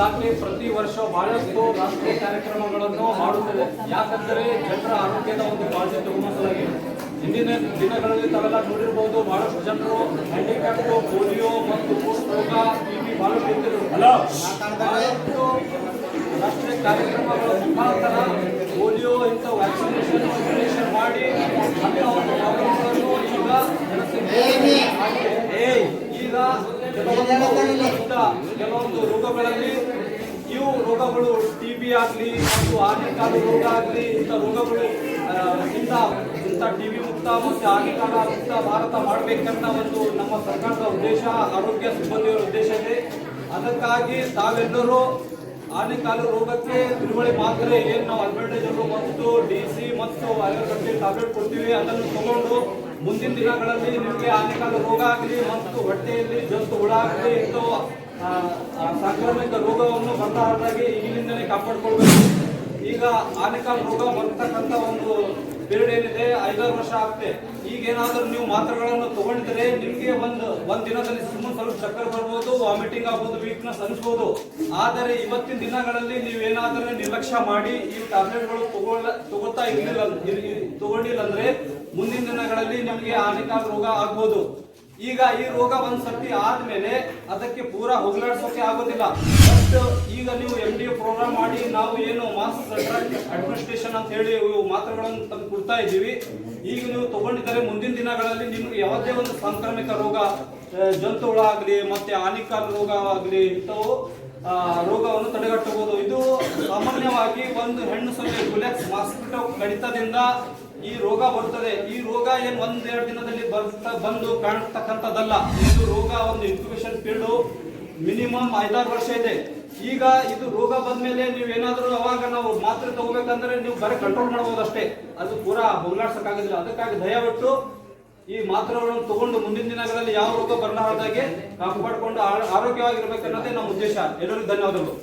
ದಾಖಲೆ ಪ್ರತಿ ವರ್ಷ ಬಹಳಷ್ಟು ರಾಷ್ಟ್ರೀಯ ಕಾರ್ಯಕ್ರಮಗಳನ್ನು ಮಾಡುತ್ತದೆ. ಯಾಕಂದರೆ ಜನರ ಆರೋಗ್ಯದ ಒಂದು ಕಾಳಜಿ ತಗೊಂಡಾಗಿ ಹಿಂದಿನ ದಿನಗಳಲ್ಲಿ ತಾವೆಲ್ಲ ನೋಡಿರ್ಬೋದು ಬಹಳಷ್ಟು ಜನರು ಹ್ಯಾಂಡಿಕ್ಯಾಪ್ ಪೋಲಿಯೋ ಮತ್ತು ಪೋಸ್ಟ್ ರೋಗ ಟಿಬಿ ಬಹಳಷ್ಟು ಬಹಳಷ್ಟು ರಾಷ್ಟ್ರೀಯ ಕಾರ್ಯಕ್ರಮಗಳ ಮುಖಾಂತರ ಪೋಲಿಯೋ ಇಂಥ ವ್ಯಾಕ್ಸಿನೇಷನ್ ವ್ಯಾಕ್ಸಿನೇಷನ್ ಮಾಡಿ ರೋಗಗಳನ್ನು ಈಗ. ಏಯ್, ಈಗ ಕೆಲವೊಂದು ರೋಗಗಳಲ್ಲಿ ರೋಗಗಳು ಟಿ ಬಿ ಆಗಲಿ ಮತ್ತು ಹಾನಿಕಾರಕ ರೋಗ ಆಗಲಿ ಇಂಥ ರೋಗಗಳು ಇಂಥ ಇಂಥ ಟಿ ಬಿ ಮುಕ್ತ ಮತ್ತು ಹಾನಿಕಾರಕ ಮುಕ್ತ ಭಾರತ ಮಾಡಬೇಕಂತ ಒಂದು ನಮ್ಮ ಸರ್ಕಾರದ ಉದ್ದೇಶ, ಆರೋಗ್ಯ ಸಿಬ್ಬಂದಿಯವರ ಉದ್ದೇಶ ಇದೆ. ಅದಕ್ಕಾಗಿ ತಾವೆಲ್ಲರೂ ಹಾನಿಕಾರಕ ರೋಗಕ್ಕೆ ತಿಳುವಳಿ ಮಾತ್ರ ಏನು ನಾವು ಅಡ್ವಾಂಟೇಜ್ ಮತ್ತು ಡಿ ಸಿ ಮತ್ತು ಐವತ್ತು ಟ್ಯಾಬ್ಲೆಟ್ ಕೊಡ್ತೀವಿ, ಅದನ್ನು ತಗೊಂಡು ಮುಂದಿನ ದಿನಗಳಲ್ಲಿ ನಿಮಗೆ ಹಾನಿಕಾರಕ ರೋಗ ಆಗಲಿ ಮತ್ತು ಹೊಟ್ಟೆಯಲ್ಲಿ ಜಂತು ಹುಳ ಆಗಲಿ ಆ ಸಾಂಕ್ರಾಮಿಕ ರೋಗವನ್ನು ಬರಲಾರ್ದಾಗೆ ಈಗಿನಿಂದಲೇ ಕಾಪಾಡಿಕೊಳ್ಬೇಕು. ಈಗ ಆನೆಕಾಲ್ ರೋಗ ಬರ್ತಕ್ಕಂಥ ಒಂದು ಪೀರಿಯಡ್ ಏನಿದೆ, ಐದಾರು ವರ್ಷ ಆಗುತ್ತೆ. ಈಗ ಏನಾದರೂ ನೀವು ಮಾತ್ರೆಗಳನ್ನು ತಗೊಂಡಿದ್ರೆ ನಿಮಗೆ ಒಂದು ಒಂದು ದಿನದಲ್ಲಿ ಸುಮ್ಮನೆ ಸ್ವಲ್ಪ ಚಕ್ಕರ್ ಬರ್ಬೋದು ವಾಮಿಟಿಂಗ್ ಆಗ್ಬೋದು ವೀಕ್ನೆಸ್ ಅನಿಸ್ಬೋದು. ಆದರೆ ಇವತ್ತಿನ ದಿನಗಳಲ್ಲಿ ನೀವೇನಾದರೂ ನಿರ್ಲಕ್ಷ್ಯ ಮಾಡಿ ಈ ಟ್ಯಾಬ್ಲೆಟ್ಗಳು ತಗೊಳ್ಳ ತಗೋತಾ ಇರಲಿಲ್ಲ ಇರ್- ಇರ್- ತಗೊಂಡಿಲ್ಲ ಅಂದರೆ ಮುಂದಿನ ದಿನಗಳಲ್ಲಿ ನಿಮಗೆ ಆನೆಕಾಲ್ ರೋಗ ಆಗ್ಬೋದು. ಈಗ ಈ ರೋಗ ಒಂದ್ ಸರ್ತಿ ಆದ್ಮೇಲೆ ಅದಕ್ಕೆ ಪೂರಾ ಹೋಗ್ಲಾಡ್ಸೋಕೆ ಆಗೋದಿಲ್ಲ. ಬಟ್ ಈಗ ನೀವು ಎಂ ಡಿ ಪ್ರೋಗ್ರಾಮ್ ಮಾಡಿ, ನಾವು ಏನು ಮಾಸ್ ಅಡ್ಮಿನಿಸ್ಟ್ರೇಷನ್ ಅಂತ ಹೇಳಿ ಮಾತ್ರೆಗಳನ್ನು ತಂದು ಕೊಡ್ತಾ ಇದ್ದೀವಿ. ಈಗ ನೀವು ತಗೊಂಡಿದ್ದರೆ ಮುಂದಿನ ದಿನಗಳಲ್ಲಿ ನಿಮ್ಗೆ ಯಾವುದೇ ಒಂದು ಸಾಂಕ್ರಾಮಿಕ ರೋಗ ಜಂತುಹುಳ ಜಂತು ಆಗಲಿ, ಮತ್ತೆ ಆನಿಕಾಲ ರೋಗ ಆಗಲಿ, ಇಂಥವು ರೋಗವನ್ನು ತಡೆಗಟ್ಟಬಹುದು. ಇದು ಸಾಮಾನ್ಯವಾಗಿ ಒಂದು ಹೆಣ್ಣು ಸೊಳ್ಳೆ ಗುಲೆಕ್ಸ್ ಮಾಸ್ಕಿಟೋ ಕಡಿತದಿಂದ ಈ ರೋಗ ಬರ್ತದೆ ಈ ರೋಗ ಏನ್ ಒಂದೆರಡು ದಿನದಲ್ಲಿ ಬರ್ತಾ ಬಂದು ಕಾಣ್ತಕ್ಕಂಥದ್ದಲ್ಲ. ಇದು ರೋಗ ಒಂದು ಇನ್ಕ್ಯುಬೇಷನ್ ಪೀರಿಯಡ್ ಮಿನಿಮಮ್ ಐದಾರು ವರ್ಷ ಇದೆ. ಈಗ ಇದು ರೋಗ ಬಂದ್ಮೇಲೆ ಏನಾದರೂ ಅವಾಗ ನಾವು ಮಾತ್ರೆ ತಗೋಬೇಕಂದ್ರೆ ನೀವು ಬರೀ ಕಂಟ್ರೋಲ್ ಮಾಡ್ಬೋದು ಅಷ್ಟೇ ಅದು ಪೂರಾ ಹೋಗ್ಲಾಡ್ಸಕ್ಕಾಗೋದಿಲ್ಲ ಅದಕ್ಕಾಗಿ ದಯವಿಟ್ಟು ಈ ಮಾತ್ರೆಗಳನ್ನು ತಗೊಂಡು ಮುಂದಿನ ದಿನಗಳಲ್ಲಿ ಯಾವ ರೋಗ ಬರಲಾರದಾಗೆ ಕಾಪಾಡಿಕೊಂಡು ಆರೋಗ್ಯವಾಗಿರ್ಬೇಕನ್ನೋದೇ ನಮ್ಮ ಉದ್ದೇಶ. ಎಲ್ಲರಿಗೂ ಧನ್ಯವಾದಗಳು.